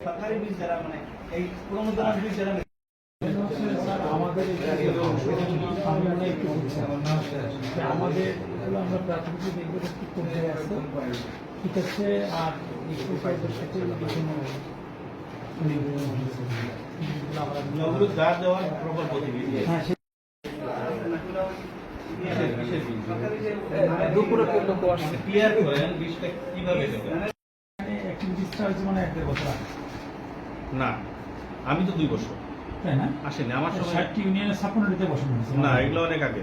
সরকারি বীজ যারা মানে এই পুরোনো বীজ যারা আমাদের আমরা প্রাথমিক দেখব কি করতে ঠিক আছে আর সাথে বিভিন্ন হ্যাঁ দুপুরে লোক ক্লিয়ার করেন কীভাবে অ্যাক্টিভিটিসটা হচ্ছে মানে এক দেড় বছর আগে। না আমি তো দুই বছর। তাই না? আসেনি আমার সময় ষাটটি ইউনিয়নের ছাপ্পান্নটিতে বসানো। হয়েছে না এগুলো অনেক আগে।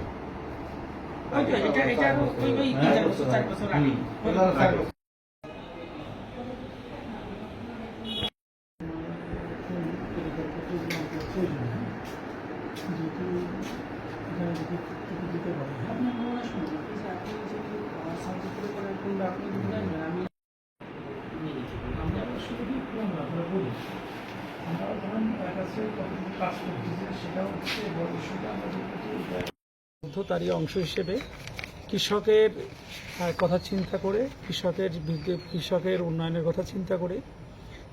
এটা এটা ওই ওই তিন বছর চার বছর আগে। আগে। তারই অংশ হিসেবে কৃষকের কথা চিন্তা করে, কৃষকের কৃষকের উন্নয়নের কথা চিন্তা করে,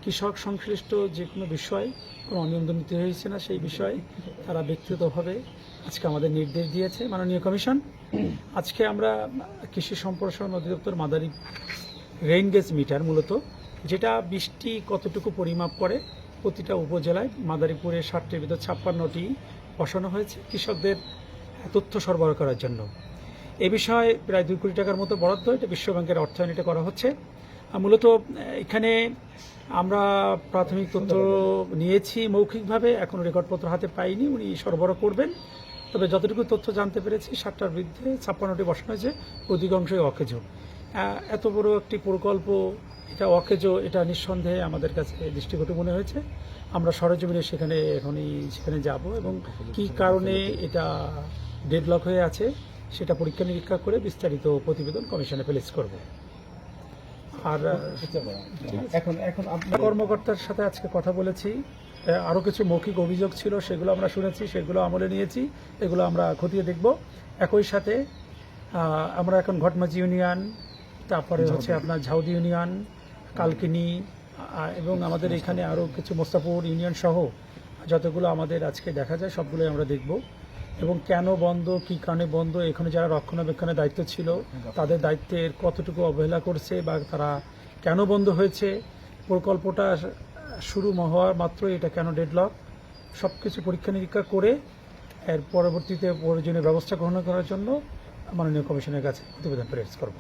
কৃষক সংশ্লিষ্ট যে কোনো বিষয়, কোনো অনিয়ম দুর্নীতি হয়েছে না সেই বিষয়ে তারা ব্যক্তিগতভাবে আজকে আমাদের নির্দেশ দিয়েছে মাননীয় কমিশন, আজকে আমরা কৃষি সম্প্রসারণ অধিদপ্তর মাদারী রেইন গেজ মিটার মূলত যেটা বৃষ্টি কতটুকু পরিমাপ করে, প্রতিটা উপজেলায় মাদারীপুরে ষাটটির ভিতর ছাপ্পান্নটি বসানো হয়েছে কৃষকদের তথ্য সরবরাহ করার জন্য। এ বিষয়ে প্রায় দুই কোটি টাকার মতো বরাদ্দ এটা বিশ্বব্যাংকের অর্থায়ন এটা করা হচ্ছে। মূলত এখানে আমরা প্রাথমিক তথ্য নিয়েছি, মৌখিকভাবে এখনও রেকর্ডপত্র হাতে পাইনি, উনি সরবরাহ করবেন। তবে যতটুকু তথ্য জানতে পেরেছি, ষাটটার বিরুদ্ধে ছাপ্পান্নটি বসানো হয়েছে, অধিকাংশই অকেজ। এত বড় একটি প্রকল্প এটা অকেজ, এটা নিঃসন্দেহে আমাদের কাছে দৃষ্টিকটু মনে হয়েছে। আমরা সরজমিনে সেখানে এখনই সেখানে যাব এবং কি কারণে এটা ডেডলক হয়ে আছে সেটা পরীক্ষা নিরীক্ষা করে বিস্তারিত প্রতিবেদন কমিশনে প্লেস করব। আর, এখন এখন আপনার কর্মকর্তার সাথে আজকে কথা বলেছি। আরও কিছু মৌখিক অভিযোগ ছিল, সেগুলো আমরা শুনেছি, সেগুলো আমলে নিয়েছি, এগুলো আমরা খতিয়ে দেখব। একই সাথে আমরা এখন ঘটমাজি ইউনিয়ন, তারপরে হচ্ছে আপনার ঝাউদি ইউনিয়ন কালকিনি এবং আমাদের এখানে আরও কিছু মোস্তাপুর ইউনিয়ন সহ যতগুলো আমাদের আজকে দেখা যায়, সবগুলোই আমরা দেখব। এবং কেন বন্ধ, কী কারণে বন্ধ, এখানে যারা রক্ষণাবেক্ষণের দায়িত্ব ছিল, তাদের দায়িত্বের কতটুকু অবহেলা করছে বা তারা কেন বন্ধ হয়েছে, প্রকল্পটা শুরু হওয়ার মাত্র এটা কেন ডেডলক সব কিছু পরীক্ষা নিরীক্ষা করে এর পরবর্তীতে প্রয়োজনীয় ব্যবস্থা গ্রহণ করার জন্য মাননীয় কমিশনের কাছে প্রতিবেদন প্রেস করব।